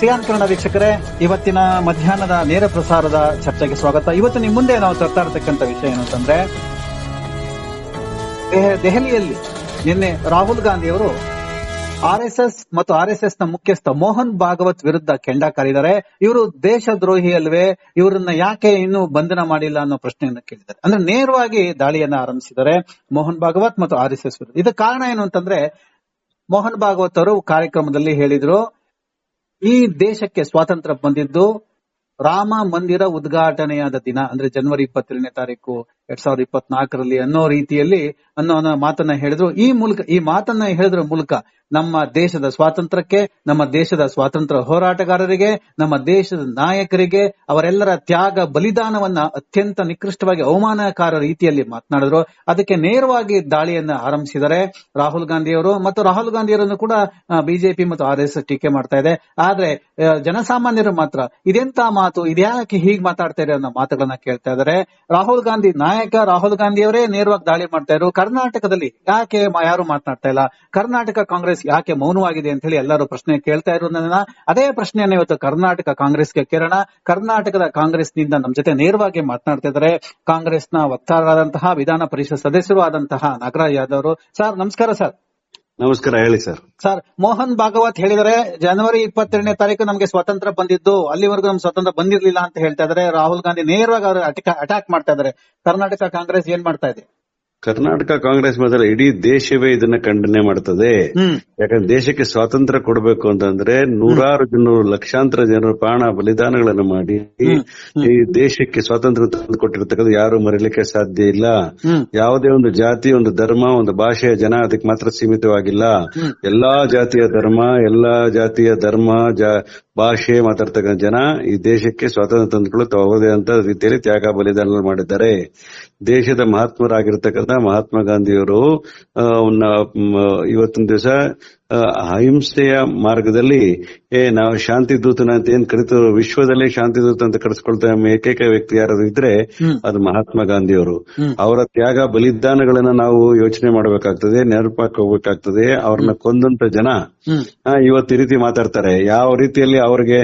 Xi'an ವೀಕ್ಷಕರೇ, ಇವತ್ತಿನ ಮಧ್ಯಾಹ್ನದ ನೇರ ಪ್ರಸಾರದ ಚರ್ಚೆಗೆ ಸ್ವಾಗತ. ಇವತ್ತು ನಿಮ್ಮ ಮುಂದೆ ನಾವು ತರ್ತಾ ವಿಷಯ ಏನು ಅಂತಂದ್ರೆ, ದೆಹ- ದೆಹಲಿಯಲ್ಲಿ ನಿನ್ನೆ ರಾಹುಲ್ ಗಾಂಧಿ ಅವರು ಆರ್ ಎಸ್ ಎಸ್ ಮತ್ತು ಆರ್ ಎಸ್ ಎಸ್ನ ಮುಖ್ಯಸ್ಥ ಮೋಹನ್ ಭಾಗವತ್ ವಿರುದ್ಧ ಕೆಂಡ ಕಾರಿದ್ದಾರೆ. ಇವರು ದೇಶದ್ರೋಹಿ ಅಲ್ವೇ, ಇವರನ್ನ ಯಾಕೆ ಇನ್ನೂ ಬಂಧನ ಮಾಡಿಲ್ಲ ಅನ್ನೋ ಪ್ರಶ್ನೆಯನ್ನ ಕೇಳಿದ್ದಾರೆ. ಅಂದ್ರೆ ನೇರವಾಗಿ ದಾಳಿಯನ್ನ ಆರಂಭಿಸಿದ್ದಾರೆ ಮೋಹನ್ ಭಾಗವತ್ ಮತ್ತು ಆರ್ ಎಸ್ ಎಸ್ ವಿರುದ್ಧ. ಇದಕ್ಕೆ ಕಾರಣ ಏನು ಅಂತಂದ್ರೆ, ಮೋಹನ್ ಭಾಗವತ್ ಅವರು ಕಾರ್ಯಕ್ರಮದಲ್ಲಿ ಹೇಳಿದ್ರು ಈ ದೇಶಕ್ಕೆ ಸ್ವಾತಂತ್ರ್ಯ ಬಂದಿದ್ದು ರಾಮ ಮಂದಿರ ಉದ್ಘಾಟನೆಯಾದ ದಿನ, ಅಂದ್ರೆ ಜನವರಿ ಇಪ್ಪತ್ತೆರಡನೇ ತಾರೀಕು ಎರಡ್ ಸಾವಿರದ ಇಪ್ಪತ್ನಾಲ್ಕರಲ್ಲಿ ಅನ್ನೋ ರೀತಿಯಲ್ಲಿ ಅನ್ನೋ ಮಾತನ್ನ ಹೇಳಿದ್ರು. ಈ ಮೂಲಕ, ಈ ಮಾತನ್ನ ಹೇಳಿದ್ರ ಮೂಲಕ ನಮ್ಮ ದೇಶದ ಸ್ವಾತಂತ್ರ್ಯಕ್ಕೆ, ನಮ್ಮ ದೇಶದ ಸ್ವಾತಂತ್ರ್ಯ ಹೋರಾಟಗಾರರಿಗೆ, ನಮ್ಮ ದೇಶದ ನಾಯಕರಿಗೆ, ಅವರೆಲ್ಲರ ತ್ಯಾಗ ಬಲಿದಾನವನ್ನ ಅತ್ಯಂತ ನಿಕೃಷ್ಟವಾಗಿ ಅವಮಾನಕಾರ ರೀತಿಯಲ್ಲಿ ಮಾತನಾಡಿದ್ರು. ಅದಕ್ಕೆ ನೇರವಾಗಿ ದಾಳಿಯನ್ನ ಆರಂಭಿಸಿದರೆ ರಾಹುಲ್ ಗಾಂಧಿಯವರು ಮತ್ತು ರಾಹುಲ್ ಗಾಂಧಿಯವರನ್ನು ಕೂಡ ಬಿಜೆಪಿ ಮತ್ತು ಆರ್ ಎಸ್ ಟೀಕೆ ಮಾಡ್ತಾ ಇದೆ. ಆದ್ರೆ ಜನಸಾಮಾನ್ಯರು ಮಾತ್ರ ಇದೆಂತ ಮಾತು ಇದ್ಯಾಕೆ ಹೀಗೆ ಮಾತಾಡ್ತಾ ಇದೆ ಅನ್ನೋ ಮಾತುಗಳನ್ನ ಕೇಳ್ತಾ ಇದ್ದಾರೆ. ರಾಹುಲ್ ಗಾಂಧಿ ನಾಯಕ, ರಾಹುಲ್ ಗಾಂಧಿಯವರೇ ನೇರವಾಗಿ ದಾಳಿ ಮಾಡ್ತಾ ಇದ್ರು. ಕರ್ನಾಟಕದಲ್ಲಿ ಯಾಕೆ ಯಾರು ಮಾತನಾಡ್ತಾ ಇಲ್ಲ. ಕರ್ನಾಟಕ ಕಾಂಗ್ರೆಸ್ ಯಾಕೆ ಮೌನವಾಗಿದೆ ಅಂತ ಹೇಳಿ ಎಲ್ಲರೂ ಪ್ರಶ್ನೆ ಕೇಳ್ತಾ ಇರೋದನ್ನ ಅದೇ ಪ್ರಶ್ನೆಯನ್ನು ಇವತ್ತು ಕರ್ನಾಟಕ ಕಾಂಗ್ರೆಸ್ಗೆ ಕೇಳೋಣ. ಕರ್ನಾಟಕದ ಕಾಂಗ್ರೆಸ್ನಿಂದ ನಮ್ಮ ಜೊತೆ ನೇರವಾಗಿ ಮಾತನಾಡ್ತಾ ಇದ್ದಾರೆ. ಕಾಂಗ್ರೆಸ್ನ ವಕ್ತಾರರಾದಂತಹ ವಿಧಾನ ಪರಿಷತ್ ಸದಸ್ಯರು ಆದಂತಹ ನಾಗರಾಜ್ ಯಾದವ್ ಅವರು. ಸರ್ ನಮಸ್ಕಾರ ಸರ್. ನಮಸ್ಕಾರ ಹೇಳಿ ಸರ್. ಸರ್ ಮೋಹನ್ ಭಾಗವತ್ ಹೇಳಿದರೆ ಜನವರಿ ಇಪ್ಪತ್ತೆರಡನೇ ತಾರೀಕು ನಮಗೆ ಸ್ವಾತಂತ್ರ್ಯ ಬಂದಿದ್ದು ಅಲ್ಲಿವರೆಗೂ ನಮ್ಗೆ ಸ್ವಾತಂತ್ರ್ಯ ಬಂದಿರಲಿಲ್ಲ ಅಂತ ಹೇಳ್ತಾ ಇದಾರೆ ರಾಹುಲ್ ಗಾಂಧಿ ನೇರವಾಗಿ ಅವರು ಅಟ್ಯಾಕ್ ಮಾಡ್ತಾ ಇದಾರೆ ಕರ್ನಾಟಕ ಕಾಂಗ್ರೆಸ್ ಏನ್ ಮಾಡ್ತಾ ಇದೆ? ಕರ್ನಾಟಕ ಕಾಂಗ್ರೆಸ್ ಮಾತ್ರ ಇಡೀ ದೇಶವೇ ಇದನ್ನ ಖಂಡನೆ ಮಾಡ್ತದೆ. ಯಾಕಂದ್ರೆ ದೇಶಕ್ಕೆ ಸ್ವಾತಂತ್ರ್ಯ ಕೊಡಬೇಕು ಅಂತಂದ್ರೆ ನೂರಾರು ಜನರು ಲಕ್ಷಾಂತರ ಜನರು ಪ್ರಾಣ ಬಲಿದಾನಗಳನ್ನು ಮಾಡಿ ಈ ದೇಶಕ್ಕೆ ಸ್ವಾತಂತ್ರ್ಯ ತಂದು ಕೊಟ್ಟಿರ್ತಕ್ಕಂಥ ಯಾರು ಮರೀಲಿಕ್ಕೆ ಸಾಧ್ಯ ಇಲ್ಲ. ಯಾವುದೇ ಒಂದು ಜಾತಿ ಒಂದು ಧರ್ಮ ಒಂದು ಭಾಷೆಯ ಜನ ಅದಕ್ಕೆ ಮಾತ್ರ ಸೀಮಿತವಾಗಿಲ್ಲ. ಎಲ್ಲಾ ಜಾತಿಯ ಧರ್ಮ ಎಲ್ಲಾ ಜಾತಿಯ ಧರ್ಮ ಭಾಷೆ ಮಾತಾಡ್ತಕ್ಕಂಥ ಜನ ಈ ದೇಶಕ್ಕೆ ಸ್ವಾತಂತ್ರ್ಯ ತಂದುಕೊಳ್ಳು ತಗೋದೇ ಅಂತ ರೀತಿಯಲ್ಲಿ ತ್ಯಾಗ ಬಲಿದಾನ ಮಾಡಿದ್ದಾರೆ. ದೇಶದ ಮಹಾತ್ಮರಾಗಿರ್ತಕ್ಕಂಥ ಮಹಾತ್ಮ ಗಾಂಧಿಯವರು ಇವತ್ತಿನ ದಿವಸ ಅಹಿಂಸೆಯ ಮಾರ್ಗದಲ್ಲಿ ಏ ನಾವು ಶಾಂತಿ ದೂತನ ಅಂತ ಏನ್ ಕರಿತು ವಿಶ್ವದಲ್ಲೇ ಶಾಂತಿ ದೂತ ಅಂತ ಕರೆಸ್ಕೊಳ್ತಾ ಏಕೈಕ ವ್ಯಕ್ತಿ ಯಾರಾದ್ರೂ ಇದ್ರೆ ಅದು ಮಹಾತ್ಮ ಗಾಂಧಿ ಅವರು ಅವರ ತ್ಯಾಗ ಬಲಿದಾನಗಳನ್ನ ನಾವು ಯೋಚನೆ ಮಾಡಬೇಕಾಗ್ತದೆ ನೆರಪಾಕ್ ಹೋಗ್ಬೇಕಾಗ್ತದೆ ಅವ್ರನ್ನ ಕೊಂದಂತ ಜನ ಆ, ಇವತ್ತು ಈ ರೀತಿ ಮಾತಾಡ್ತಾರೆ. ಯಾವ ರೀತಿಯಲ್ಲಿ ಅವ್ರಿಗೆ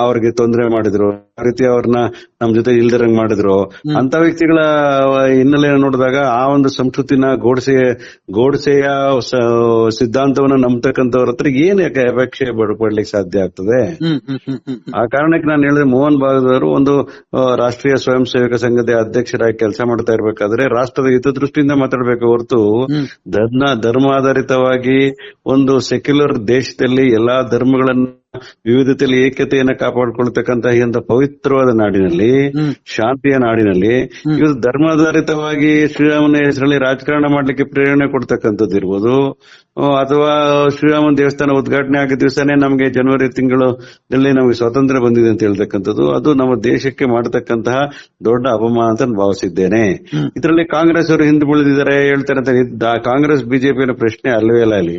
ಅವ್ರಿಗೆ ತೊಂದರೆ ಮಾಡಿದ್ರು ಯಾವ ರೀತಿ ಅವ್ರನ್ನ ನಮ್ ಜೊತೆ ಇಲ್ದಿರಂಗ್ ಮಾಡಿದ್ರು. ಅಂತ ವ್ಯಕ್ತಿಗಳ ಹಿನ್ನೆಲೆ ನೋಡಿದಾಗ ಆ ಒಂದು ಸಂಸ್ಕೃತಿನ ಗೋಡ್ಸೆ ಗೋಡ್ಸೆಯ ಸಿದ್ಧಾಂತವನ್ನ ನಂಬತಕ್ಕಂಥವ್ರ ಹತ್ರ ಏನ್ ಅಪೇಕ್ಷೆ ಪಡ್ಲಿಕ್ಕೆ ಸಾಧ್ಯ ಆಗ್ತದೆ ಆ ಕಾರಣಕ್ಕೆ ನಾನು ಹೇಳಿದ್ರೆ ಮೋಹನ್ ಭಾಗವತರು ಒಂದು ರಾಷ್ಟ್ರೀಯ ಸ್ವಯಂ ಸೇವಕ ಸಂಘದ ಅಧ್ಯಕ್ಷರಾಗಿ ಕೆಲಸ ಮಾಡ್ತಾ ಇರ್ಬೇಕಾದ್ರೆ ರಾಷ್ಟ್ರದ ಹಿತದೃಷ್ಟಿಯಿಂದ ಮಾತಾಡ್ಬೇಕು ಹೊರತು. ಧರ್ಮ ಧರ್ಮಾಧಾರಿತವಾಗಿ ಒಂದು ಸೆಕ್ಯುಲರ್ ದೇಶದಲ್ಲಿ ಎಲ್ಲಾ ಧರ್ಮಗಳನ್ನ ವಿವಿಧತೆಯಲ್ಲಿ ಏಕತೆಯನ್ನ ಕಾಪಾಡಿಕೊಳ್ತಕ್ಕಂತ ಈ ಪವಿತ್ರವಾದ ನಾಡಿನಲ್ಲಿ ಶಾಂತಿಯ ನಾಡಿನಲ್ಲಿ ಇವರು ಧರ್ಮಾಧಾರಿತವಾಗಿ ಶ್ರೀರಾಮನ ಹೆಸರಲ್ಲಿ ರಾಜಕಾರಣ ಮಾಡ್ಲಿಕ್ಕೆ ಪ್ರೇರಣೆ ಕೊಡ್ತಕ್ಕಂಥದ್ದು ಇರ್ಬೋದು. ಅಥವಾ ಶ್ರೀರಾಮನ ದೇವಸ್ಥಾನ ಉದ್ಘಾಟನೆ ಆಗಿದ ದಿವಸನೇ ನಮಗೆ ಜನವರಿ ತಿಂಗಳಲ್ಲಿ ನಮಗೆ ಸ್ವಾತಂತ್ರ್ಯ ಬಂದಿದೆ ಅಂತ ಹೇಳ್ತಕ್ಕಂಥದ್ದು. ಅದು ನಮ್ಮ ದೇಶಕ್ಕೆ ಮಾಡತಕ್ಕಂತಹ ದೊಡ್ಡ ಅಪಮಾನ ಅಂತ ಭಾವಿಸಿದ್ದೇನೆ. ಇದರಲ್ಲಿ ಕಾಂಗ್ರೆಸ್ ಅವರು ಹಿಂದೆ ಬೀಳಿದಿದ್ದಾರೆ ಹೇಳ್ತಾರೆ ಅಂತ ಕಾಂಗ್ರೆಸ್ ಬಿಜೆಪಿನ ಪ್ರಶ್ನೆ ಅಲ್ಲವೇ ಅಲ್ಲ ಅಲ್ಲಿ.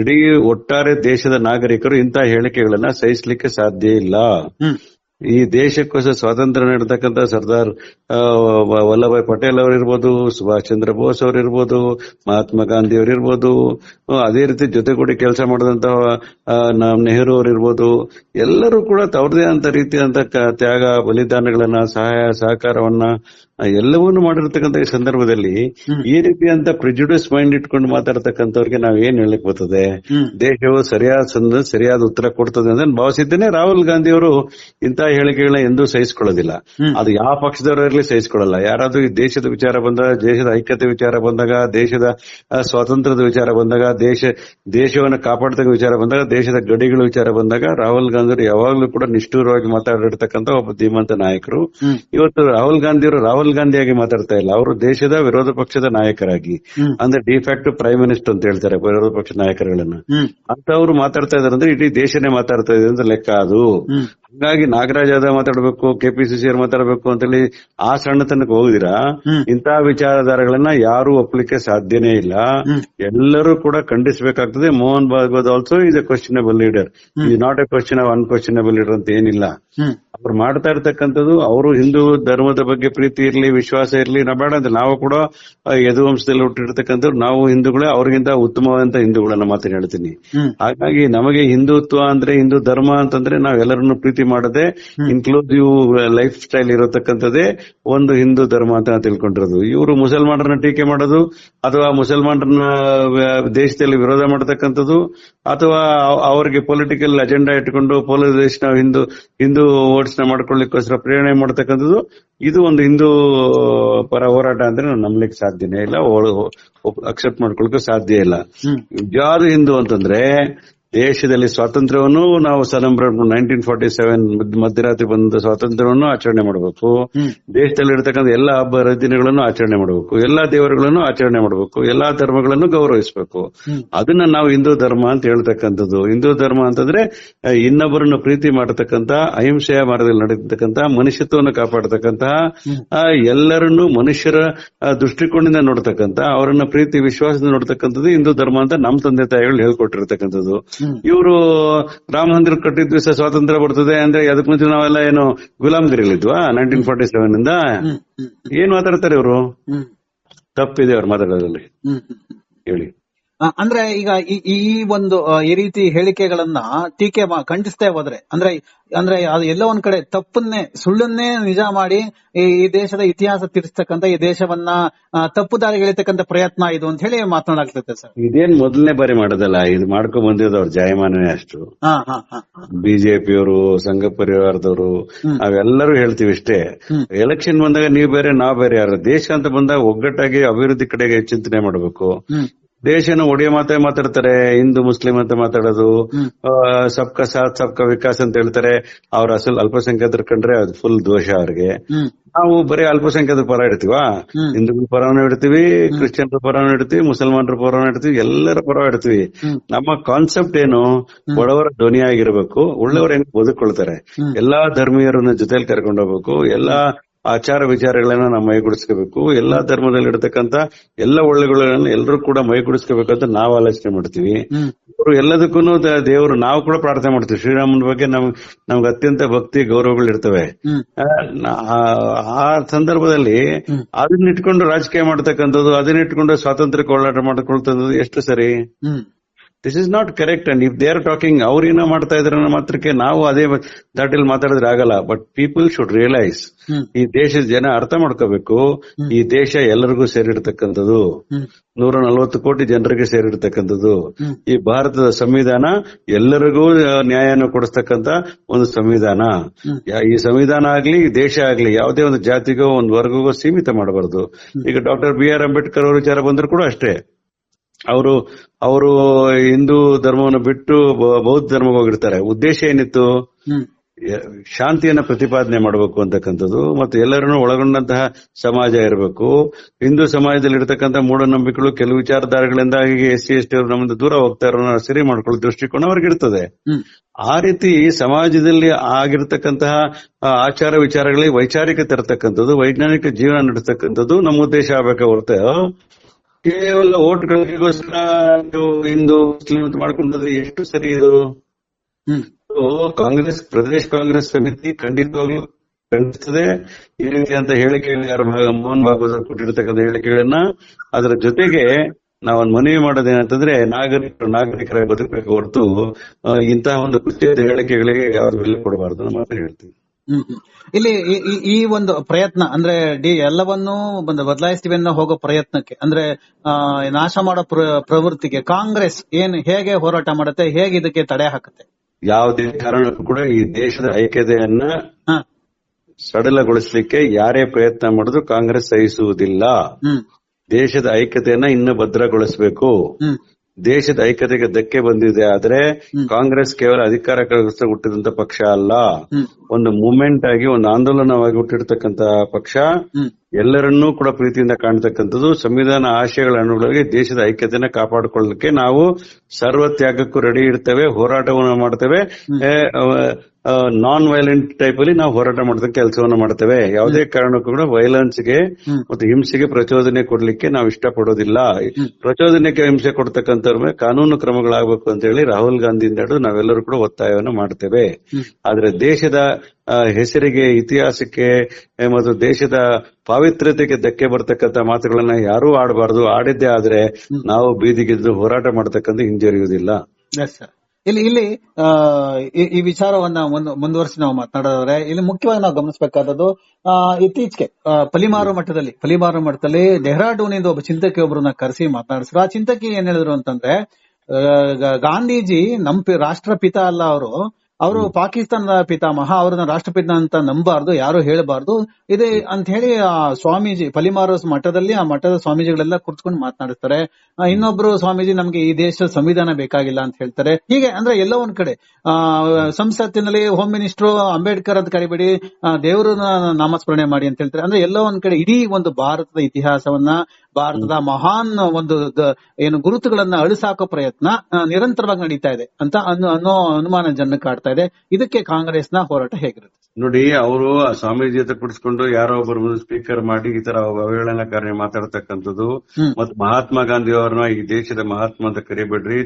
ಇಡೀ ಒಟ್ಟಾರೆ ದೇಶದ ನಾಗರಿಕರು ಇಂತಹ ಹೇಳಿಕೆಗಳನ್ನ ಸಹಿಸಲಿಕ್ಕೆ ಸಾಧ್ಯ ಇಲ್ಲ. ಈ ದೇಶಕ್ಕೋಸ್ಕರ ಸ್ವಾತಂತ್ರ್ಯ ನೀಡತಕ್ಕಂತ ಸರ್ದಾರ್ ವಲ್ಲಭಾಯ್ ಪಟೇಲ್ ಅವರಿರ್ಬೋದು ಸುಭಾಷ್ ಚಂದ್ರ ಬೋಸ್ ಅವರಿರ್ಬೋದು ಮಹಾತ್ಮ ಗಾಂಧಿ ಅವರಿರ್ಬೋದು ಇರ್ಬೋದು ಅದೇ ರೀತಿ ಜೊತೆಗೂಡಿ ಕೆಲಸ ಮಾಡಿದಂತ ನೆಹರು ಅವರಿರ್ಬೋದು ಎಲ್ಲರೂ ಕೂಡ ತವ್ರದೇ ಅಂತ ರೀತಿಯಾದಂತ ಕ- ತ್ಯಾಗ ಬಲಿದಾನಗಳನ್ನ ಸಹಾಯ ಸಹಕಾರವನ್ನ ಎಲ್ಲವನ್ನೂ ಮಾಡಿರ್ತಕ್ಕಂಥ ಈ ಸಂದರ್ಭದಲ್ಲಿ ಈ ರೀತಿಯಂತ ಪ್ರಿಜುಡಿಸ್ ಮೈಂಡ್ ಇಟ್ಕೊಂಡು ಮಾತಾಡ್ತಕ್ಕಂಥವ್ರಿಗೆ ನಾವ್ ಏನ್ ಹೇಳಕ್ ಬರ್ತದೆ. ದೇಶವು ಸರಿಯಾದ ಸಂದ ಸರಿಯಾದ ಉತ್ತರ ಕೊಡ್ತದೆ ಅಂತ ಭಾವಿಸಿದ್ದೇನೆ ರಾಹುಲ್ ಗಾಂಧಿ ಅವರು ಇಂತಹ ಹೇಳಿಕೆಗಳನ್ನ ಎಂದೂ ಸಹಿಸಿಕೊಳ್ಳೋದಿಲ್ಲ. ಅದು ಯಾವ ಪಕ್ಷದವರು ಇರಲಿ ಸಹಿಸಿಕೊಳ್ಳಲ್ಲ. ಯಾರಾದ್ರೂ ಈ ದೇಶದ ವಿಚಾರ ಬಂದಾಗ ದೇಶದ ಐಕ್ಯತೆ ವಿಚಾರ ಬಂದಾಗ ದೇಶದ ಸ್ವಾತಂತ್ರ್ಯದ ವಿಚಾರ ಬಂದಾಗ ದೇಶ ದೇಶವನ್ನು ಕಾಪಾಡತಕ್ಕ ವಿಚಾರ ಬಂದಾಗ ದೇಶದ ಗಡಿಗಳ ವಿಚಾರ ಬಂದಾಗ ರಾಹುಲ್ ಗಾಂಧಿ ಅವರು ಯಾವಾಗ್ಲೂ ಕೂಡ ನಿಷ್ಠೂರವಾಗಿ ಮಾತಾಡಿರ್ತಕ್ಕಂಥ ಒಬ್ಬ ಧೀಮಂತ ನಾಯಕರು. ಇವತ್ತು ರಾಹುಲ್ ಗಾಂಧಿ ಅವರು ರಾಹುಲ್ ರಾಹುಲ್ ಗಾಂಧಿಯಾಗಿ ಮಾತಾಡ್ತಾ ಇಲ್ಲ. ಅವರು ದೇಶದ ವಿರೋಧ ಪಕ್ಷದ ನಾಯಕರಾಗಿ ಅಂದ್ರೆ ಡಿಫ್ಯಾಕ್ಟ್ ಪ್ರೈಮ್ ಮಿನಿಸ್ಟರ್ ಅಂತ ಹೇಳ್ತಾರೆ ವಿರೋಧ ಪಕ್ಷ ನಾಯಕರುಗಳನ್ನ. ಅಂತ ಅಂತವ್ರು ಮಾತಾಡ್ತಾ ಇದಾರೆ ಅಂದ್ರೆ ಇಡೀ ದೇಶನೇ ಮಾತಾಡ್ತಾ ಇದೆ ಅಂತ ಲೆಕ್ಕ ಅದು. ಹಂಗಾಗಿ ನಾಗರಾಜ್ ಯಾದವ್ ಮಾತಾಡಬೇಕು ಕೆಪಿಸಿಸಿ ಅವ್ರು ಅಂತ ಹೇಳಿ ಆ ಸಣ್ಣತನಕ್ಕೆ ಹೋಗಿದಿರಾ. ಇಂತಹ ವಿಚಾರಧಾರೆಗಳನ್ನ ಯಾರು ಒಪ್ಪಲಿಕ್ಕೆ ಸಾಧ್ಯನೇ ಇಲ್ಲ. ಎಲ್ಲರೂ ಕೂಡ ಖಂಡಿಸಬೇಕಾಗ್ತದೆ. Mohan Bhagwat also is a questionable leader is not a question unquestionable leader ಅಂತ ಏನಿಲ್ಲ. ಅವ್ರು ಮಾಡ್ತಾ ಇರ್ತಕ್ಕಂಥದ್ದು ಅವರು ಹಿಂದೂ ಧರ್ಮದ ಬಗ್ಗೆ ಪ್ರೀತಿ ಇರ್ಲಿ ವಿಶ್ವಾಸ ಇರ್ಲಿ ನಾ ಬೇಡ ಅಂತ. ನಾವು ಕೂಡ ಯದುವಂಶದಲ್ಲಿ ಹುಟ್ಟಿರ್ತಕ್ಕಂಥ ನಾವು ಹಿಂದೂಗಳೇ ಅವ್ರಿಗಿಂತ ಉತ್ತಮವಾದಂತ ಹಿಂದೂಗಳನ್ನ ಮಾತ್ರ ಹೇಳ್ತೀನಿ. ಹಾಗಾಗಿ ನಮಗೆ ಹಿಂದುತ್ವ ಅಂದ್ರೆ ಹಿಂದೂ ಧರ್ಮ ಅಂತಂದ್ರೆ ನಾವೆಲ್ಲರನ್ನು ಪ್ರೀತಿ ಮಾಡದೆ ಇನ್ಕ್ಲೂಸಿವ್ ಲೈಫ್ ಸ್ಟೈಲ್ ಇರತಕ್ಕಂಥದ್ದೇ ಒಂದು ಹಿಂದೂ ಧರ್ಮ ಅಂತ ತಿಳ್ಕೊಂಡಿರೋದು. ಇವರು ಮುಸಲ್ಮಾನರನ್ನ ಟೀಕೆ ಮಾಡೋದು ಅಥವಾ ಮುಸಲ್ಮಾನರನ್ನ ದೇಶದಲ್ಲಿ ವಿರೋಧ ಮಾಡತಕ್ಕಂಥದ್ದು ಅಥವಾ ಅವ್- ಅವರಿಗೆ ಪೊಲಿಟಿಕಲ್ ಅಜೆಂಡಾ ಇಟ್ಕೊಂಡು ಪೊಲೀಸ್ ನಾವು ಹಿಂದೂ ಹಿಂದೂ ಓಟ್ಸ್ನ ಮಾಡ್ಕೊಳ್ಳಿಕ್ಕೋಸ್ಕರ ಪ್ರೇರಣೆ ಮಾಡತಕ್ಕಂಥದ್ದು ಇದು ಒಂದು ಹಿಂದೂ ಪರ ಹೋರಾಟ ಅಂದ್ರೆ ನಾವು ನಂಬಲಿಕ್ಕೆ ಸಾಧ್ಯನೇ ಇಲ್ಲ. ಅಕ್ಸೆಪ್ಟ್ ಮಾಡ್ಕೊಳಕ್ ಸಾಧ್ಯ ಇಲ್ಲ. ಯಾರು ಹಿಂದೂ ಅಂತಂದ್ರೆ ದೇಶದಲ್ಲಿ ಸ್ವಾತಂತ್ರ್ಯವನ್ನು ನಾವು ಸೆಲೆಬ್ರೇಟ್ ನೈನ್ಟೀನ್ ಫಾರ್ಟಿ ಸೆವೆನ್ ಮಧ್ಯರಾತ್ರಿ ಬಂದ ಸ್ವಾತಂತ್ರ್ಯವನ್ನು ಆಚರಣೆ ಮಾಡಬೇಕು. ದೇಶದಲ್ಲಿ ಇರತಕ್ಕಂತ ಎಲ್ಲಾ ಹಬ್ಬ ಹರಿದಿನಗಳನ್ನು ಆಚರಣೆ ಮಾಡಬೇಕು. ಎಲ್ಲಾ ದೇವರುಗಳನ್ನು ಆಚರಣೆ ಮಾಡಬೇಕು. ಎಲ್ಲಾ ಧರ್ಮಗಳನ್ನು ಗೌರವಿಸಬೇಕು. ಅದನ್ನ ನಾವು ಹಿಂದೂ ಧರ್ಮ ಅಂತ ಹೇಳ್ತಕ್ಕಂಥದ್ದು. ಹಿಂದೂ ಧರ್ಮ ಅಂತಂದ್ರೆ ಇನ್ನೊಬ್ಬರನ್ನು ಪ್ರೀತಿ ಮಾಡತಕ್ಕಂತ ಅಹಿಂಸೆಯ ಮಾರ್ಗದಲ್ಲಿ ನಡೆತಕ್ಕಂತ ಮನುಷ್ಯತ್ವವನ್ನು ಕಾಪಾಡತಕ್ಕಂತಹ ಎಲ್ಲರನ್ನು ಮನುಷ್ಯರ ದೃಷ್ಟಿಕೋನದಿಂದ ನೋಡತಕ್ಕಂತ ಅವರನ್ನ ಪ್ರೀತಿ ವಿಶ್ವಾಸದಿಂದ ನೋಡ್ತಕ್ಕಂಥದ್ದು ಹಿಂದೂ ಧರ್ಮ ಅಂತ ನಮ್ಮ ತಂದೆ ತಾಯಿಗಳು ಹೇಳ್ಕೊಟ್ಟಿರ್ತಕ್ಕಂಥದ್ದು. ಇವರು ರಾಮ ಮಂದಿರ ಕಟ್ಟಿದ್ ದಿವಸ ಸ್ವಾತಂತ್ರ್ಯ ಬರ್ತದೆ ಅಂದ್ರೆ ಅದಕ್ಕೆ ಮುಂಚೆ ನಾವೆಲ್ಲ ಏನು ಗುಲಾಮ್ಗಿರಿಲಿದ್ವಾ ನೈನ್ಟೀನ್ ಫಾರ್ಟಿ ಸೆವೆನ್ ಇಂದ ಏನ್ ಮಾತಾಡ್ತಾರೆ ಇವರು? ತಪ್ಪಿದೆ ಅವ್ರು ಮಾತಾಡೋದ್ರಲ್ಲಿ. ಹೇಳಿ. ಅಂದ್ರೆ ಈಗ ಈ- ಒಂದು ಈ ರೀತಿ ಹೇಳಿಕೆಗಳನ್ನ ಟೀಕೆ ಖಂಡಿಸ್ತಾ ಹೋದ್ರೆ ಅಂದ್ರೆ ಅಂದ್ರೆ ಅದು ಎಲ್ಲೋ ಒಂದ್ ಕಡೆ ತಪ್ಪನ್ನೇ ಸುಳ್ಳನ್ನೇ ನಿಜ ಮಾಡಿ ಈ ದೇಶದ ಇತಿಹಾಸ ತಿರ್ಸ್ತಕ್ಕಂತ ಈ ದೇಶವನ್ನ ತಪ್ಪು ದಾರಿ ಎಳಿತಕ್ಕಂತ ಪ್ರಯತ್ನ ಇದು ಅಂತ ಹೇಳಿ ಮಾತನಾಡಲಾಗ್ತದೆ ಸರ್. ಇದೇನ್ ಮೊದಲನೇ ಬಾರಿ ಮಾಡೋದಲ್ಲ ಇದು ಮಾಡ್ಕೊಂಡ್ ಬಂದಿದ್ದು ಅವ್ರ ಜಾಯಮಾನನೇ ಅಷ್ಟು. ಬಿಜೆಪಿಯವರು ಸಂಘ ಪರಿವಾರದವರು ಅವೆಲ್ಲರೂ ನಾವೆಲ್ಲರೂ ಹೇಳ್ತೀವಿ ಇಷ್ಟೇ. ಎಲೆಕ್ಷನ್ ಬಂದಾಗ ನೀವು ಬೇರೆ ನಾವ್ ಬೇರೆ. ಯಾರು ದೇಶ ಅಂತ ಬಂದಾಗ ಒಗ್ಗಟ್ಟಾಗಿ ಅಭಿವೃದ್ಧಿ ಕಡೆಗೆ ಚಿಂತನೆ ಮಾಡಬೇಕು. ದೇಶನ ಒಡೆಯ ಮಾತ್ರ ಮಾತಾಡ್ತಾರೆ ಹಿಂದೂ ಮುಸ್ಲಿಂ ಅಂತ ಮಾತಾಡೋದು. ಸಬ್ಕ ಸಾಥ್ ಸಬ್ಕಾ ವಿಕಾಸ್ ಅಂತ ಹೇಳ್ತಾರೆ. ಅವ್ರ ಅಸಲ್ ಅಲ್ಪಸಂಖ್ಯಾತರ ಕಂಡ್ರೆ ಅದು ಫುಲ್ ದೋಷ ಅವ್ರಿಗೆ. ನಾವು ಬರೀ ಅಲ್ಪಸಂಖ್ಯಾತರ ಪರ ಇಡ್ತೀವಾ? ಹಿಂದೂ ಹಿಂದೂಗಳ ಪರನೂ ಇಡ್ತೀವಿ ಕ್ರಿಶ್ಚಿಯನ್ರ ಪರವನ್ನು ಇಡ್ತೀವಿ ಮುಸಲ್ಮಾನರ ಪರವನ್ನು ಇಡ್ತೀವಿ ಎಲ್ಲರ ಪರ ಇಡ್ತೀವಿ. ನಮ್ಮ ಕಾನ್ಸೆಪ್ಟ್ ಏನು? ಬಡವರ ಧ್ವನಿ ಆಗಿರ್ಬೇಕು ಒಳ್ಳೆಯವರು ಹೆಂಗ್ ಬದುಕೊಳ್ತಾರೆ ಎಲ್ಲಾ ಧರ್ಮೀಯರನ್ನ ಜೊತೆಲಿ ಕರ್ಕೊಂಡು ಹೋಗ್ಬೇಕು ಎಲ್ಲಾ ಆಚಾರ ವಿಚಾರಗಳನ್ನ ನಾವು ಮೈಗೂಡಿಸ್ಕೋಬೇಕು. ಎಲ್ಲಾ ಧರ್ಮದಲ್ಲಿ ಇರತಕ್ಕಂತ ಎಲ್ಲ ಒಳ್ಳೆಗಳನ್ನ ಎಲ್ಲರೂ ಕೂಡ ಮೈಗೂಡಿಸ್ಕೋಬೇಕಂತ ನಾವು ಆಲೋಚನೆ ಮಾಡ್ತೀವಿ. ಅವರು ಎಲ್ಲದಕ್ಕೂ ದೇವರು ನಾವು ಕೂಡ ಪ್ರಾರ್ಥನೆ ಮಾಡ್ತೀವಿ. ಶ್ರೀರಾಮನ ಬಗ್ಗೆ ನಮ್ ನಮ್ಗೆ ಅತ್ಯಂತ ಭಕ್ತಿ ಗೌರವಗಳು ಇರ್ತವೆ. ಆ, ಸಂದರ್ಭದಲ್ಲಿ. ಅದನ್ನ ಇಟ್ಕೊಂಡು ರಾಜಕೀಯ ಮಾಡ್ತಕ್ಕಂಥದ್ದು ಅದನ್ನ ಇಟ್ಕೊಂಡು ಸ್ವಾತಂತ್ರ್ಯ ಹೋರಾಟ ಮಾಡ್ಕೊಳ್ತದ್ದು ಎಷ್ಟು ಸರಿ? This is not correct and if they are talking ಅವ್ರೇನೋ ಮಾಡ್ತಾ ಇದ್ರ ಮಾತ್ರಕ್ಕೆ ನಾವು ಅದೇ ದಾಟಿಲ್ ಮಾತಾಡಿದ್ರೆ ಆಗಲ್ಲ. ಬಟ್ ಪೀಪಲ್ ಶುಡ್ ರಿಯಲೈಸ್ ಈ ದೇಶದ ಜನ ಅರ್ಥ ಮಾಡ್ಕೋಬೇಕು. ಈ ದೇಶ ಎಲ್ಲರಿಗೂ ಸೇರಿರ್ತಕ್ಕಂಥದ್ದು. ನೂರ ನಲವತ್ತು ಕೋಟಿ ಜನರಿಗೆ ಸೇರಿರ್ತಕ್ಕಂಥದ್ದು. ಈ ಭಾರತದ ಸಂವಿಧಾನ ಎಲ್ಲರಿಗೂ ನ್ಯಾಯನ ಕೊಡಿಸ್ತಕ್ಕಂತ ಒಂದು ಸಂವಿಧಾನ. ಈ ಸಂವಿಧಾನ ಆಗ್ಲಿ ಈ ದೇಶ ಆಗ್ಲಿ ಯಾವುದೇ ಒಂದು ಜಾತಿಗೋ ಒಂದು ವರ್ಗಗೋ ಸೀಮಿತ ಮಾಡಬಾರದು. ಈಗ ಡಾಕ್ಟರ್ ಬಿ ಆರ್ ಅಂಬೇಡ್ಕರ್ ಅವ್ರ ವಿಚಾರ ಬಂದ್ರು ಕೂಡ ಅಷ್ಟೇ. ಅವರು ಅವರು ಹಿಂದೂ ಧರ್ಮವನ್ನು ಬಿಟ್ಟು ಬೌದ್ಧ ಧರ್ಮಕ್ಕೆ ಹೋಗಿರ್ತಾರೆ. ಉದ್ದೇಶ ಏನಿತ್ತು? ಶಾಂತಿಯನ್ನ ಪ್ರತಿಪಾದನೆ ಮಾಡಬೇಕು ಅಂತಕ್ಕಂಥದ್ದು ಮತ್ತೆ ಎಲ್ಲರನ್ನು ಒಳಗೊಂಡಂತಹ ಸಮಾಜ ಇರಬೇಕು. ಹಿಂದೂ ಸಮಾಜದಲ್ಲಿ ಇರತಕ್ಕಂಥ ಮೂಢನಂಬಿಕೆಗಳು ಕೆಲವು ವಿಚಾರಧಾರೆಗಳಿಂದಾಗಿ ಎಸ್ ಸಿ ಎಸ್ ಟಿ ಅವರು ನಮ್ಮಿಂದ ದೂರ ಹೋಗ್ತಾ ಇರೋ ಸರಿ ಮಾಡ್ಕೊಳ್ಳೋ ದೃಷ್ಟಿಕೋನ ಅವ್ರಿಗೆ ಇರ್ತದೆ. ಆ ರೀತಿ ಸಮಾಜದಲ್ಲಿ ಆಗಿರ್ತಕ್ಕಂತಹ ಆಚಾರ ವಿಚಾರಗಳಿಗೆ ವೈಚಾರಿಕ ತರತಕ್ಕಂಥದ್ದು ವೈಜ್ಞಾನಿಕ ಜೀವನ ನಡೆಸ್ತಕ್ಕಂಥದ್ದು ನಮ್ಮ ಉದ್ದೇಶ ಆಗಬೇಕ ಹೊರತು? ಕೇವಲ ಓಟ್ಗಳಿಗೋಸ್ಕರ ನೀವು ಇಂದು ಮುಸ್ಲಿಂ ಅಂತ ಮಾಡ್ಕೊಂಡ್ರೆ ಎಷ್ಟು ಸರಿ ಇದು? ಕಾಂಗ್ರೆಸ್ ಪ್ರದೇಶ ಕಾಂಗ್ರೆಸ್ ಸಮಿತಿ ಖಂಡಿತವಾಗ್ಲೂ ಖಂಡಿಸ್ತದೆ ಈ ರೀತಿಯಂತ ಹೇಳಿಕೆಗಳು ಯಾರು ಭಾಗ- ಮೋಹನ್ ಭಾಗವತ್ ಕೊಟ್ಟಿರ್ತಕ್ಕಂಥ ಹೇಳಿಕೆಗಳನ್ನ ಅದರ ಜೊತೆಗೆ ನಾವೊಂದು ಮನವಿ ಮಾಡೋದೇನಂತಂದ್ರೆ ನಾಗರಿಕರು ನಾಗರಿಕರಾಗಿ ಬದುಕಬೇಕು ಹೊರತು ಇಂತಹ ಒಂದು ಕೃತ್ಯದ ಹೇಳಿಕೆಗಳಿಗೆ ಯಾರು ಬೆಲೆ ಕೊಡಬಾರ್ದು ಅಂತ ಮಾತ್ರ ಹೇಳ್ತೀವಿ ಹ್ಮ್ ಹ್ಮ್. ಇಲ್ಲಿ ಈ- ಈ- ಈ ಒಂದು ಪ್ರಯತ್ನ ಅಂದ್ರೆ ಡಿ ಎಲ್ಲವನ್ನೂ ಒಂದು ಬದಲಾಯಿಸ್ತೀವಿ ಅನ್ನೋ ಹೋಗೋ ಪ್ರಯತ್ನಕ್ಕೆ ಅಂದ್ರೆ ಆ, ನಾಶ ಮಾಡೋ ಪ್ರ- ಪ್ರವೃತ್ತಿಗೆ ಕಾಂಗ್ರೆಸ್ ಏನ್ ಹೇಗೆ ಹೋರಾಟ ಮಾಡುತ್ತೆ ಹೇಗೆ ಇದಕ್ಕೆ ತಡೆ ಹಾಕುತ್ತೆ? ಯಾವುದೇ ಕಾರಣಕ್ಕೂ ಕೂಡ ಈ ದೇಶದ ಐಕ್ಯತೆಯನ್ನ ಹ. ಸಡಲಗೊಳಿಸಲಿಕ್ಕೆ ಯಾರೇ ಪ್ರಯತ್ನ ಮಾಡಿದ್ರು ಕಾಂಗ್ರೆಸ್ ಸಹಿಸುವುದಿಲ್ಲ. ಹ್ಮ್. ದೇಶದ ಐಕ್ಯತೆಯನ್ನ ಇನ್ನೂ ಭದ್ರಗೊಳಿಸಬೇಕು. ಹ್ಮ್. ದೇಶದ ಐಕ್ಯತೆಗೆ ಧಕ್ಕೆ ಬಂದಿದೆ ಆದ್ರೆ ಕಾಂಗ್ರೆಸ್ ಕೇವಲ ಅಧಿಕಾರ ಅಧಿಕಾರಕ್ಕೋಸ್ಕರ ಹುಟ್ಟಿದಂತ ಪಕ್ಷ ಅಲ್ಲ. ಒಂದು ಮೂವ್ಮೆಂಟ್ ಆಗಿ ಒಂದು ಆಂದೋಲನವಾಗಿ ಹುಟ್ಟಿರ್ತಕ್ಕಂತ ಪಕ್ಷ. ಎಲ್ಲರನ್ನೂ ಕೂಡ ಪ್ರೀತಿಯಿಂದ ಕಾಣ್ತಕ್ಕಂಥದ್ದು. ಸಂವಿಧಾನ ಆಶಯಗಳ ಅನುಗುಣವಾಗಿ ದೇಶದ ಐಕ್ಯತೆಯನ್ನ ಕಾಪಾಡಿಕೊಳ್ಳಲಿಕ್ಕೆ ನಾವು ಸರ್ವ ತ್ಯಾಗಕ್ಕೂ ರೆಡಿ ಇರ್ತೇವೆ ಹೋರಾಟವನ್ನು ಮಾಡ್ತೇವೆ. ನಾನ್ ವೈಲೆಂಟ್ ಟೈಪ್ ಅಲ್ಲಿ ನಾವು ಹೋರಾಟ ಮಾಡೋದಕ್ಕೆ ಕೆಲಸವನ್ನ ಮಾಡ್ತೇವೆ. ಯಾವುದೇ ಕಾರಣಕ್ಕೂ ಕೂಡ ವೈಲೆನ್ಸ್ಗೆ ಮತ್ತೆ ಹಿಂಸೆಗೆ ಪ್ರಚೋದನೆ ಕೊಡ್ಲಿಕ್ಕೆ ನಾವು ಇಷ್ಟಪಡೋದಿಲ್ಲ. ಪ್ರಚೋದನೆಗೆ ಹಿಂಸೆ ಕೊಡ್ತಕ್ಕಂಥವ್ರ ಕಾನೂನು ಕ್ರಮಗಳಾಗಬೇಕು ಅಂತ ಹೇಳಿ ರಾಹುಲ್ ಗಾಂಧಿಯಿಂದ ಹಿಡಿದು ನಾವೆಲ್ಲರೂ ಕೂಡ ಒತ್ತಾಯವನ್ನು ಮಾಡ್ತೇವೆ. ಆದ್ರೆ ದೇಶದ ಹೆಸರಿಗೆ ಇತಿಹಾಸಕ್ಕೆ ಮತ್ತು ದೇಶದ ಪಾವಿತ್ರ್ಯತೆಗೆ ಧಕ್ಕೆ ಬರ್ತಕ್ಕಂಥ ಮಾತುಗಳನ್ನ ಯಾರೂ ಆಡಬಾರದು. ಆಡಿದ್ದೇ ಆದ್ರೆ ನಾವು ಬೀದಿಗಿದ್ದು ಹೋರಾಟ ಮಾಡತಕ್ಕಂಥ ಹಿಂಜರಿಯುವುದಿಲ್ಲ. ಇಲ್ಲಿ ಇಲ್ಲಿ ಈ- ವಿಚಾರವನ್ನ ಮುಂದ್- ಮುಂದುವರಿಸಿ ನಾವು ಮಾತನಾಡೋದ್ರೆ ಇಲ್ಲಿ ಮುಖ್ಯವಾಗಿ ನಾವು ಗಮನಿಸಬೇಕಾದದ್ದು ಇತ್ತೀಚೆಗೆ ಪಲಿಮಾರು ಮಟ್ಟದಲ್ಲಿ ಪಲಿಮಾರು ಮಟ್ಟದಲ್ಲಿ ಡೆಹ್ರಾಡೂನಿಂದ ಒಬ್ಬ ಚಿಂತಕಿ ಒಬ್ಬರನ್ನ ಕರೆಸಿ ಮಾತನಾಡಿಸಿದ್ರು. ಆ ಚಿಂತಕಿ ಏನ್ ಹೇಳಿದ್ರು ಅಂತಂದ್ರೆ ಗಾಂಧೀಜಿ ನಮ್ ರಾಷ್ಟ್ರ ಪಿತ ಅಲ್ಲ ಅವರು ಅವರು ಪಾಕಿಸ್ತಾನದ ಪಿತಾಮಹ ಅವ್ರನ್ನ ರಾಷ್ಟ್ರಪಿತ ಅಂತ ನಂಬಾರ್ದು ಯಾರು ಹೇಳಬಾರ್ದು. ಇದೆ ಅಂತ ಹೇಳಿ ಆ ಸ್ವಾಮೀಜಿ ಪಲಿಮಾರಸ್ ಮಠದಲ್ಲಿ ಆ ಮಠದ ಸ್ವಾಮೀಜಿಗಳೆಲ್ಲ ಕುರ್ತ್ಕೊಂಡು ಮಾತನಾಡಿಸ್ತಾರೆ. ಇನ್ನೊಬ್ರು ಸ್ವಾಮೀಜಿ ನಮ್ಗೆ ಈ ದೇಶದ ಸಂವಿಧಾನ ಬೇಕಾಗಿಲ್ಲ ಅಂತ ಹೇಳ್ತಾರೆ. ಹೀಗೆ ಅಂದ್ರೆ ಎಲ್ಲ ಒಂದ್ ಕಡೆ ಆ ಸಂಸತ್ತಿನಲ್ಲಿ ಹೋಮ್ ಮಿನಿಸ್ಟರ್ ಅಂಬೇಡ್ಕರ್ ಅಂತ ಕರಿಬೇಡಿ ದೇವರನ್ನ ನಾಮಸ್ಮರಣೆ ಮಾಡಿ ಅಂತ ಹೇಳ್ತಾರೆ. ಅಂದ್ರೆ ಎಲ್ಲ ಒಂದ್ ಕಡೆ ಇಡೀ ಒಂದು ಭಾರತದ ಇತಿಹಾಸವನ್ನ ಭಾರತದ ಮಹಾನ್ ಒಂದು ಏನು ಗುರುತುಗಳನ್ನ ಅಳಿಸಾಕೋ ಪ್ರಯತ್ನ ನಿರಂತರವಾಗಿ ನಡೀತಾ ಇದೆ ಅಂತ ಅನ್ನೋ ಅನುಮಾನ ಜನ ಕಾಡ್ತಾ ಇದೆ. ಇದಕ್ಕೆ ಕಾಂಗ್ರೆಸ್ನ ಹೋರಾಟ ಹೇಗಿರುತ್ತೆ? ನೋಡಿ ಅವರು ಸ್ವಾಮೀಜಿ ಹತ್ರ ಕುಡಿಸ್ಕೊಂಡು ಯಾರೋ ಒಬ್ಬರು ಸ್ಪೀಕರ್ ಮಾಡಿ ಈ ತರ ಅವಹೇಳನಕಾರಿ ಮಾತಾಡ್ತಕ್ಕಂಥದ್ದು. ಮತ್ತೆ ಮಹಾತ್ಮ ಗಾಂಧಿ ಅವರನ್ನ ಈ ದೇಶದ ಮಹಾತ್ಮ ಅಂತ ಕರಿಬೇಡ್ರಿ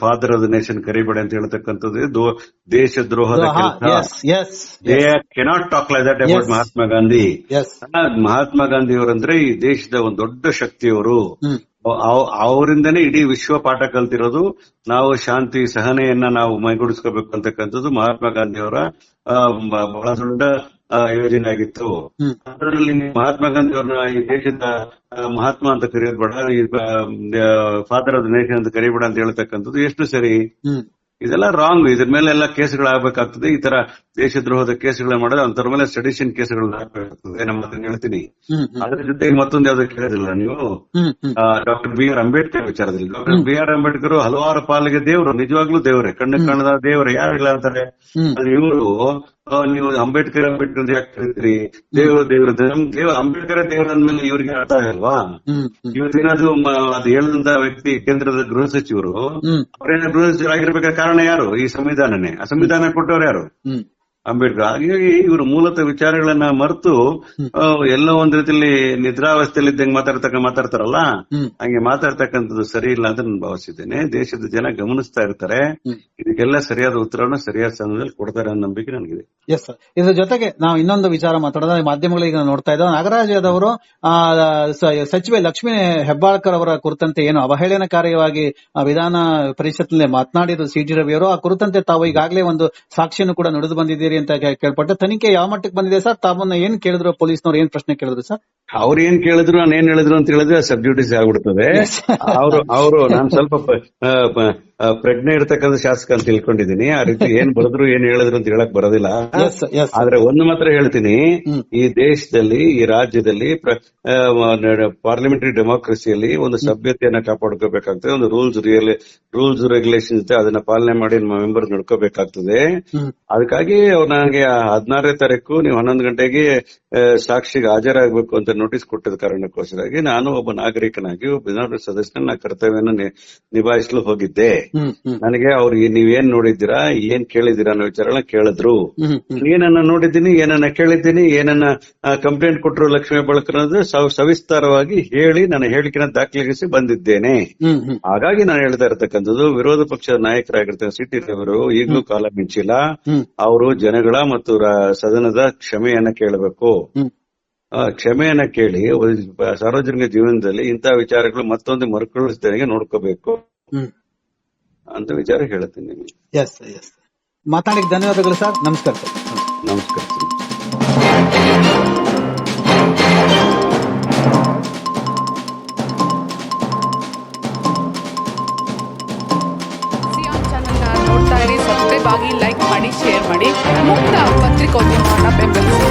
ಫಾದರ್ ಆಫ್ ದ ನೇಷನ್ ಕರಿಬೇಡಿ ಅಂತ ಹೇಳ್ತಕ್ಕಂಥದ್ದು. ದೇಶ ದ್ರೋಹದ they cannot talk like that about. Mahatma Gandhi. Mahatma Gandhi ಅವರಂದ್ರೆ ಈ ದೇಶದ ಒಂದು ದೊಡ್ಡ ಶಕ್ತಿಯವರು. ಅವರಿಂದನೇ ಇಡೀ ವಿಶ್ವ ಪಾಠ ಕಲ್ತಿರೋದು. ನಾವು ಶಾಂತಿ ಸಹನೆಯನ್ನ ನಾವು ಮೈಗೂಡಿಸ್ಕೋಬೇಕು ಅಂತಕ್ಕಂಥದ್ದು ಮಹಾತ್ಮ ಗಾಂಧಿ ಅವರ ಬಹಳ ದೊಡ್ಡ ಯೋಜನೆ ಆಗಿತ್ತು. ಅದರಲ್ಲಿ ಮಹಾತ್ಮ ಗಾಂಧಿ ಅವ್ರನ್ನ ಈ ದೇಶದ ಮಹಾತ್ಮ ಅಂತ ಕರೆಯೋದು ಬೇಡ ಫಾದರ್ ಆಫ್ ದ ನೇಷನ್ ಅಂತ ಕರಿಬೇಡ ಅಂತ ಹೇಳ್ತಕ್ಕಂಥದ್ದು ಎಷ್ಟು ಸರಿ. ಇದೆಲ್ಲ ರಾಂಗ್ ಇದ್ರ ಮೇಲೆಲ್ಲ ಕೇಸ್ಗಳಾಗಬೇಕಾಗ್ತದೆ. ಈ ತರ ದೇಶದ್ರೋಹದ ಕೇಸ್ಗಳನ್ನ ಮಾಡಿದ್ರೆ ಅಂತರ ಮೇಲೆ ಸಡಿಷನ್ ಕೇಸ್ಗಳು ಹಾಕಬೇಕಾಗ್ತದೆ. ನಮ್ಮ ಹತ್ರ ಹೇಳ್ತೀನಿ. ಅದ್ರ ಜೊತೆಗೆ ಮತ್ತೊಂದು ಯಾವ್ದು ಕೇಳಿದಿಲ್ಲ ನೀವು? ಡಾಕ್ಟರ್ ಬಿ ಆರ್ ಅಂಬೇಡ್ಕರ್ ವಿಚಾರದಲ್ಲಿ. ಡಾಕ್ಟರ್ ಬಿ ಆರ್ ಅಂಬೇಡ್ಕರ್ ಹಲವಾರು ಪಾಲಿಗೆ ದೇವರು. ನಿಜವಾಗ್ಲೂ ದೇವರೇ. ಕಣ್ಣು ಕಾಣದ ಯಾರು ಇಲ್ಲ ಅಂತಾರೆ. ಇವರು ನೀವು ಅಂಬೇಡ್ಕರ್ ಅಂಬೇಡ್ಕರ್ ಅಂತ ಯಾಕೆ ಕರೀತೀರಿ? ದೇವರು ದೇವರು ದೇವ ಅಂಬೇಡ್ಕರ್ ದೇವರ ಅಂದ್ಮೇಲೆ ಇವ್ರಿಗೆ ಅರ್ಥ ಆಗಲ್ವಾ? ಇವತ್ತೇನಾದ್ರು ಅದು ಹೇಳಿದಂತ ವ್ಯಕ್ತಿ ಕೇಂದ್ರದ ಗೃಹ ಸಚಿವರು ಅವರೇನ ಗೃಹ ಸಚಿವರಾಗಿರ್ಬೇಕಾದ ಕಾರಣ ಯಾರು? ಈ ಸಂವಿಧಾನನೇ. ಆ ಸಂವಿಧಾನ ಕೊಟ್ಟವ್ರು ಯಾರು? ಅಂಬೇಡ್ಕರ್. ಹಾಗಾಗಿ ಇವರು ಮೂಲತಃ ವಿಚಾರಗಳನ್ನ ಮರೆತು ಎಲ್ಲ ಒಂದ್ ರೀತಿಯಲ್ಲಿ ನಿದ್ರಾವಸ್ಥೆಯಲ್ಲಿ ಇದ್ದಂಗೆ ಮಾತಾಡ್ತಕ್ಕ ಮಾತಾಡ್ತಾರಲ್ಲ ಹಂಗೆ ಮಾತಾಡ್ತಕ್ಕಂಥದ್ದು ಸರಿ ಇಲ್ಲ ಅಂತ ನಾನು ಭಾವಿಸಿದ್ದೇನೆ. ದೇಶದ ಜನ ಗಮನಿಸ್ತಾ ಇರ್ತಾರೆ. ಇದಕ್ಕೆಲ್ಲ ಸರಿಯಾದ ಉತ್ತರವನ್ನು ಸರಿಯಾದ ಸಮಯದಲ್ಲಿ ಕೊಡ್ತಾರೆ ಅನ್ನೋ ನಂಬಿಕೆ ನನಗಿದೆ. ಎಸ್ ಸರ್ ಇದ್ರ ಜೊತೆಗೆ ನಾವು ಇನ್ನೊಂದು ವಿಚಾರ ಮಾತಾಡೋದ್ರೆ ಮಾಧ್ಯಮಗಳಿಗೆ ನೋಡ್ತಾ ಇದ್ದೇವೆ. ನಾಗರಾಜ್ ಯಾದವರು ಆ, ಸಚಿವೆ ಲಕ್ಷ್ಮೀ ಹೆಬ್ಬಾಳ್ಕರ್ ಅವರ ಕುರಿತಂತೆ ಏನು ಅವಹೇಳನಕಾರಿಯಾಗಿ ವಿಧಾನ ಪರಿಷತ್ನಲ್ಲಿ ಮಾತನಾಡಿದ್ರು ಸಿ. ಟಿ ರವಿ ಅವರು ಆ ಕುರಿತಂತೆ ತಾವು ಈಗಾಗಲೇ ಒಂದು ಸಾಕ್ಷಿಯನ್ನು ಕೂಡ ನಡೆದು ಬಂದಿದ್ದೀರಿ. ಅಂತ ಕೇಳ್ಪಟ್ಟೆ. ತನಿಖೆ ಯಾವ ಮಟ್ಟಕ್ಕೆ ಬಂದಿದೆ ಸರ್? ತಾವನ್ನ ಏನ್ ಕೇಳಿದ್ರು? ಪೊಲೀಸ್ನವ್ರು ಏನ್ ಪ್ರಶ್ನೆ ಕೇಳಿದ್ರು ಸರ್? ಅವ್ರು ಏನ್ ಕೇಳಿದ್ರು ನಾನು ಏನ್ ಹೇಳಿದ್ರು ಅಂತ ಹೇಳಿದ್ರೆ ಸಬ್ಜ್ಯೂಟಿಸ್ ಆಗ್ಬಿಡ್ತದೆ. ಅವರು ಅವರು ನಾನು ಸ್ವಲ್ಪ ಪ್ರಜ್ಞೆ ಇರ್ತಕ್ಕಂಥ ಶಾಸಕ ಅಂತ ತಿಳ್ಕೊಂಡಿದೀನಿ ಆ ರೀತಿ ಏನ್ ಬರೆದ್ರು ಏನ್ ಹೇಳಿದ್ರು ಅಂತ ಹೇಳಕ್ ಬರೋದಿಲ್ಲ. ಆದ್ರೆ ಒಂದು ಮಾತ್ರ ಹೇಳ್ತೀನಿ. ಈ ದೇಶದಲ್ಲಿ ಈ ರಾಜ್ಯದಲ್ಲಿ ಪಾರ್ಲಿಮೆಂಟರಿ ಡೆಮೋಕ್ರಸಿಯಲ್ಲಿ ಒಂದು ಸಭ್ಯತೆಯನ್ನ ಕಾಪಾಡ್ಕೋಬೇಕಾಗ್ತದೆ. ಒಂದು ರೂಲ್ಸ್ ರಿಯಲ್ ರೂಲ್ಸ್ ರೆಗ್ಯುಲೇಷನ್ ಇದೆ ಅದನ್ನ ಪಾಲನೆ ಮಾಡಿ ನಮ್ಮ ಮೆಂಬರ್ ನಡ್ಕೋಬೇಕಾಗ್ತದೆ. ಅದಕ್ಕಾಗಿ ಅವ್ರು ನನಗೆ ಹದಿನಾರನೇ ತಾರೀಕು ನೀವು ಹನ್ನೊಂದು ಗಂಟೆಗೆ ಸಾಕ್ಷಿಗೆ ಹಾಜರಾಗಬೇಕು ಅಂತ ನೋಟಿಸ್ ಕೊಟ್ಟಿದ್ದ ಕಾರಣಕ್ಕೋಸ್ಕರಾಗಿ ನಾನು ಒಬ್ಬ ನಾಗರಿಕನಾಗಿ ಒಬ್ಬ ವಿಧಾನ ಸದಸ್ಯನ ಕರ್ತವ್ಯನ ನಿಭಾಯಿಸಲು ಹೋಗಿದ್ದೆ. ನನಗೆ ಅವ್ರು ನೀವೇನ್ ನೋಡಿದ್ದೀರಾ ಏನ್ ಕೇಳಿದ್ದೀರಾ ಅನ್ನೋ ವಿಚಾರ ಕೇಳಿದ್ರು. ಏನನ್ನ ನೋಡಿದ್ದೀನಿ ಏನನ್ನ ಕೇಳಿದ್ದೀನಿ ಏನನ್ನ ಕಂಪ್ಲೇಂಟ್ ಕೊಟ್ಟರು ಲಕ್ಷ್ಮೀ ಬಳಕರ್ ಅನ್ನೋದು ಸವಿಸ್ತಾರವಾಗಿ ಹೇಳಿ ನನ್ನ ಹೇಳಿಕೆನ ದಾಖಲಿಸಿ ಬಂದಿದ್ದೇನೆ. ಹಾಗಾಗಿ ನಾನು ಹೇಳ್ತಾ ಇರತಕ್ಕಂಥದ್ದು ವಿರೋಧ ಪಕ್ಷದ ನಾಯಕರಾಗಿರ್ತಕ್ಕ ಸಿಟ್ಟಿದವರು ರವರು ಈಗಲೂ ಕಾಲ ಮಿಂಚಿಲ್ಲ. ಅವರು ಜನಗಳ ಮತ್ತು ಸದನದ ಕ್ಷಮೆಯನ್ನ ಕೇಳಬೇಕು. ಕ್ಷಮೆಯನ್ನ ಕೇಳಿ ಸಾರ್ವಜನಿಕ ಜೀವನದಲ್ಲಿ ಇಂತಹ ವಿಚಾರಗಳು ಮತ್ತೊಂದು ಮರುಕಳಿಸಿದಂಗೆ ನೋಡ್ಕೋಬೇಕು ಹ್ಮ್. ಅಂತ ವಿಚಾರ ಹೇಳ್ತೀನಿ ನಿಮಗೆ. ಎಸ್ ಎಸ್ ಮಾತಾಡಿಕ್ ಧನ್ಯವಾದಗಳು ಸರ್ ನಮಸ್ಕಾರ ಸರ್ ನಮಸ್ಕಾರ ನೋಡ್ತಾ ಇರಿ ಸಬ್ಸ್ಕ್ರೈಬ್ ಆಗಿ ಲೈಕ್ ಮಾಡಿ ಶೇರ್ ಮಾಡಿ. ಮುಕ್ತ ಪತ್ರಿಕೋದ್ಯಮವನ್ನು ಬೆಂಬಲಿಸಿ